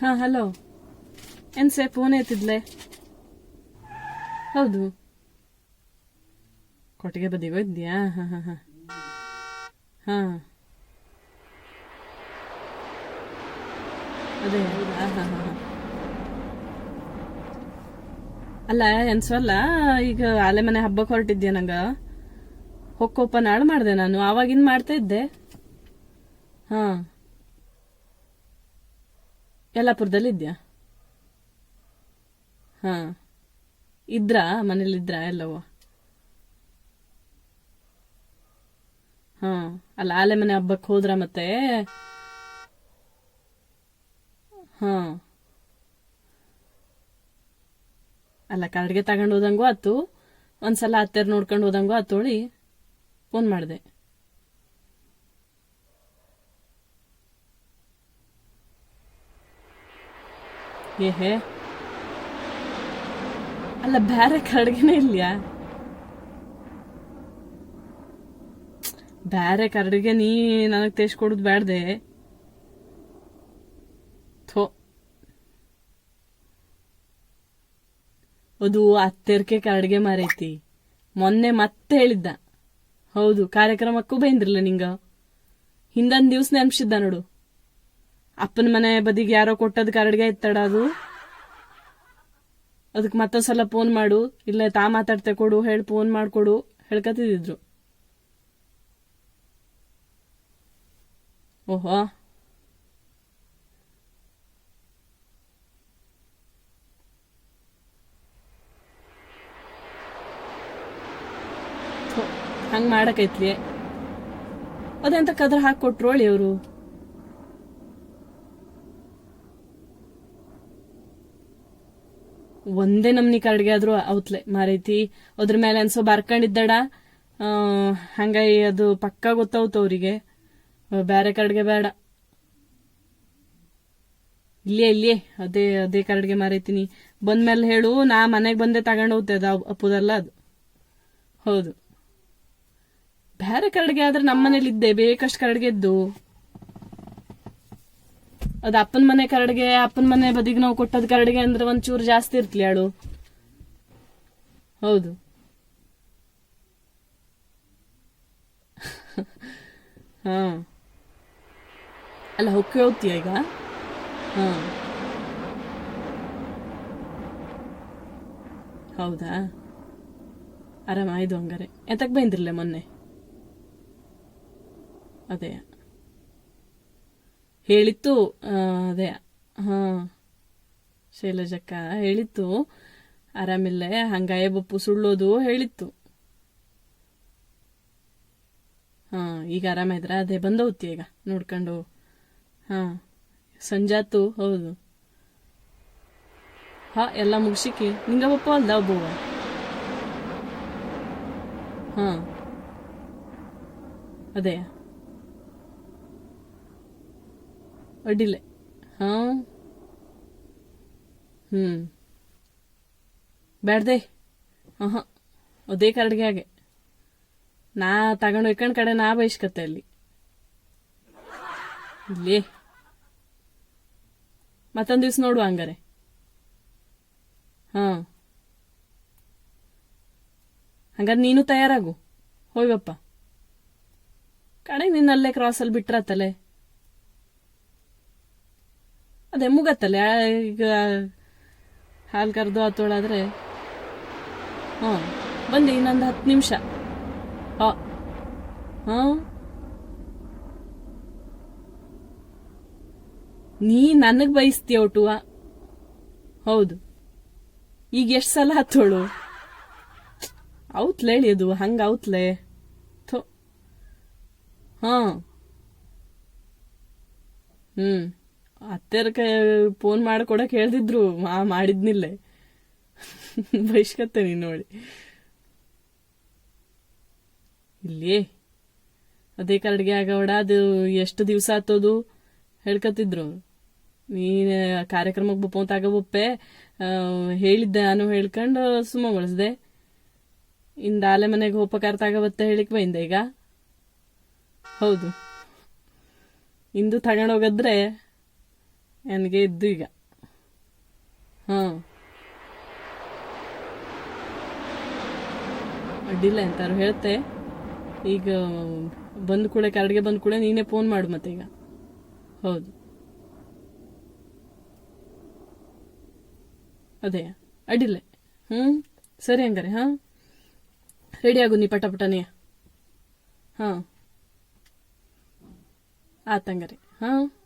ಹಾ hello ಏನ್ಸೆ phone ಎತ್ತಿದ್ಲೆ? ಹೌದು. ಕೊಟ್ಟಿಗೆ ಬದಿಗೆ ಹೋಗಿದ್ಯಾ ಹಾ ಹಾ ಹಾ. ಹಾ. ಅದೇ ಅಲ್ಲ ಎನ್ಸಲ್ಲ ಈಗ ಆಲೆ ಮನೆ ಹಬ್ಬಕ್ಕೆ ಹೊರಟಿದ್ಯಾ ನಂಗ? ಹೊಕ್ಕೋಪ ನಾಳು ಮಾಡಿದೆ ನಾನು, ಆವಾಗಿನ್ ಮಾಡ್ತಾ ಇದ್ದೆ. ಹಾ. ಯಲ್ಲಾಪುರದಲ್ಲಿ ಇದ್ಯಾ ಹಾ. ಇದ್ರಾ? ಮನೇಲಿ ಇದ್ರ ಎಲ್ಲವೂ? ಹಾ. ಅಲ್ಲ ಆಲೆ ಮನೆ ಹಬ್ಬಕ್ಕೆ ಹೋದ್ರ ಮತ್ತೆ? ಹಾ. ಅಲ್ಲ, ಕರಡಿಗೆ ತಗೊಂಡು ಹೋದಂಗೂ ಆತು. ಒಂದ್ಸಲ ಹತ್ತಿರ ನೋಡ್ಕೊಂಡು ಹೋದಂಗೂ ಆತೋಳಿ ಫೋನ್ ಮಾಡಿದೆ. ಏಹೇ ಅಲ್ಲ ಬೇರೆ ಕರಡಿಗೆನೇ ಇಲ್ಯಾ? ಬೇರೆ ಕರಡಿಗೆ ನೀ ನನಗೆ ತೆಸ್ಕೊಡುದು ಬ್ಯಾಡ್ದೆ? ಥೋ. ಅದು ಅತ್ತೆರ್ಕೆ ಕರಡಿಗೆ ಮಾರೈತಿ. ಮೊನ್ನೆ ಮತ್ತೆ ಹೇಳಿದ್ದ. ಹೌದು, ಕಾರ್ಯಕ್ರಮಕ್ಕೂ ಬೈಂದ್ರಲ್ಲ ನಿಂಗ? ಹಿಂದೊಂದ್ ದಿವ್ಸ ನೆನ್ಪಿಸಿದ್ದ ನೋಡು. ಅಪ್ಪನ ಮನೆ ಬದಿಗೆ ಯಾರೋ ಕೊಟ್ಟದ್ ಕರಡ್ಗೆ ಇತ್ತಡ ಅದು. ಅದಕ್ಕೆ ಮತ್ತೊಂದ್ಸಲ ಫೋನ್ ಮಾಡು. ಇಲ್ಲ ತಾ ಮಾತಾಡ್ತೆ ಕೊಡು, ಹೇಳಿ ಫೋನ್ ಮಾಡಿಕೊಡು ಹೇಳ್ಕತಿದ್ರು ಓಹೋ. ಹಂಗ್ ಮಾಡಕೈತ್ಲಿ. ಅದೆಂತ ಕದ್ರ ಹಾಕಿ ಅವರು ಒಂದೇ ನಮ್ನಿ ಕರ್ಡ್ಗೆ ಆದ್ರೂ ಅವತ್ಲೆ ಮಾರೈತಿ ಅದ್ರ ಮೇಲೆ ಅನ್ಸೋ ಬರ್ಕೊಂಡಿದ್ದಡ ಆ, ಹಂಗಾಗಿ ಅದು ಪಕ್ಕ ಗೊತ್ತಾವ್ತು ಅವ್ರಿಗೆ. ಬೇರೆ ಕರ್ಡ್ಗೆ ಬೇಡ ಇಲ್ಲೇ ಇಲ್ಲೇ ಅದೇ ಅದೇ ಕರ್ಡ್ಗೆ ಮಾರೈತೀನಿ. ಬಂದ್ಮೇಲೆ ಹೇಳು ನಾ ಮನೆಗೆ ಬಂದೆ ತಗೊಂಡು ಹೋಗ್ತೆ ಅದು ಅಪ್ಪುದಲ್ಲ ಅದು. ಹೌದು. ಬೇರೆ ಕರಡಿಗೆ ಆದ್ರೆ ನಮ್ಮ ಮನೇಲಿ ಇದ್ದೆ ಬೇಕಷ್ಟು ಕರಡಿಗೆ ಇದ್ದು ಅದು ಅಪ್ಪನ ಮನೆ ಕರಡಿಗೆ, ಅಪ್ಪನ ಮನೆ ಬದಿಗೆ ನಾವು ಕೊಟ್ಟದ್ ಕರಡಿಗೆ ಅಂದ್ರೆ ಒಂಚೂರು ಜಾಸ್ತಿ ಇರ್ತ್ಲಿ ಅಳು ಹೌದು. ಹಾ. ಅಲ್ಲ, ಹೊಕ್ಕೆ ಹೋಗ್ತೀಯ ಈಗ? ಹೌದಾ? ಆಯ್ದು ಹಂಗಾರೆ. ಎಂತಕ್ ಬೈಂದ್ರಲ್ಲ ಮೊನ್ನೆ? ಅದೇ. ಹೇಳಿತ್ತು. ಅದೇ. ಹಾ. ಶೈಲಜಕ್ಕ ಹೇಳಿತ್ತು. ಆರಾಮಿಲ್ಲ, ಹಂಗಾಯ ಬಪ್ಪು ಸುಳ್ಳೋದು ಹೇಳಿತ್ತು. ಹಾ, ಈಗ ಆರಾಮಾಯ್ದ್ರ? ಅದೇ ಬಂದೋತಿ ಈಗ. ನೋಡ್ಕೊಂಡು. ಹಾ. ಸಂಜಾತು, ಹೌದು. ಹಾ, ಎಲ್ಲ ಮುಗಿಸಿಕಿ. ನಿಂಗ ಬಪ್ಪ ಅಲ್ದ ಒಬ್ಬವ? ಹಾಂ. ಅದೇ. ಅಡ್ಡಿಲ್ಲ. ಹಾ? ಹ್ಮ್. ಬ್ಯಾಡ್ದೆ. ಹಾಂ ಅದೇ ಕರಡಿಗೆ ಹಾಗೆ. ನಾ ತಗೊಂಡು ಇಕ್ಕಂಡ್ ಕಡೆ ನಾ ಬಯಸ್ಕತ್ತೆ ಅಲ್ಲಿ. ಇಲ್ಲೇ. ಮತ್ತೊಂದ್ ದಿವ್ಸ ನೋಡುವ ಹಂಗಾರೆ. ಹಾಂ. ಹಂಗಾರೆ ನೀನು ತಯಾರಾಗು. ಹೋಯ್ವಪ್ಪ ಕಡೆ ನಿನ್ನಲ್ಲೇ ಕ್ರಾಸಲ್ಲಿ ಬಿಟ್ರತ್ತಲೆ ಅದೇ ಮುಗತ್ತಲ್ಲ ಈಗ ಹಾಲು ಕರೆದು ಆತೋಳಾದ್ರೆ ಹಾಂ ಬಂದು ಇನ್ನೊಂದು ಹತ್ತು ನಿಮಿಷ. ಹಾ. ನೀ ನನಗೆ ಬಯಸ್ತೀಯ ಒಟುವ ಹೌದು. ಈಗ ಎಷ್ಟು ಸಲ ಹತ್ತೋಳು? ಔತ್ಲೇಳಿ ಅದು ಹಂಗ ಔತ್ಲೆ. ಥೋ. ಹಾಂ. ಹ್ಮ್. ಅತ್ತೆರ ಕೈ ಫೋನ್ ಮಾಡ್ಕೊಡಕ್ ಹೇಳ್ತಿದ್ರು ಮಾ, ಮಾಡಿದ್ನಿಲ್ಲೇ. ಬೈಸ್ಕತ್ತೆ ನೀನ್ ನೋಡಿ. ಇಲ್ಲಿ ಅದೇ ಕರಡಿಗೆ ಆಗವಡ ಅದು ಎಷ್ಟು ದಿವಸ ಆತೋದು ಹೇಳ್ಕತ್ತಿದ್ರು. ನೀನ್ ಕಾರ್ಯಕ್ರಮಕ್ಕೆ ಬಪ್ಪ. ಅಂತ ಆಗಬಪ್ಪೆ ಹೇಳಿದ್ದೆ, ನಾನು ಹೇಳ್ಕೊಂಡು ಬಳಸ್ದೆ ಇಂದ ಆಲೆ ಮನೆಗೆ ಹೋಗ್ಬೇಕಾರ್ ತಗೋಬತ್ತೆ ಹೇಳಿಕ್ ಬಂದ ಈಗ? ಹೌದು. ಇಂದು ತಗೊಂಡೋಗದ್ರೆ ನನಗೆ ಇದ್ದು ಈಗ. ಹಾಂ ಅಡ್ಡಿಲ್ಲ ಅಂತಾರು ಹೇಳ್ತೆ. ಈಗ ಬಂದ ಕೂಡ ಕರಡಿಗೆ ಬಂದ ಕೂಡ ನೀನೇ ಫೋನ್ ಮಾಡು ಮತ್ತೆ ಈಗ. ಹೌದು. ಅದೇ, ಅಡ್ಡಿಲ್ಲ. ಹ್ಞೂ ಸರಿ ಹಂಗಾರೆ, ಹಾಂ? ರೆಡಿ ಆಗು ನೀ ಪಟ ಪಟನೇ. ಹಾಂ. ಆತಂಗಾರೆ ಹಾಂ?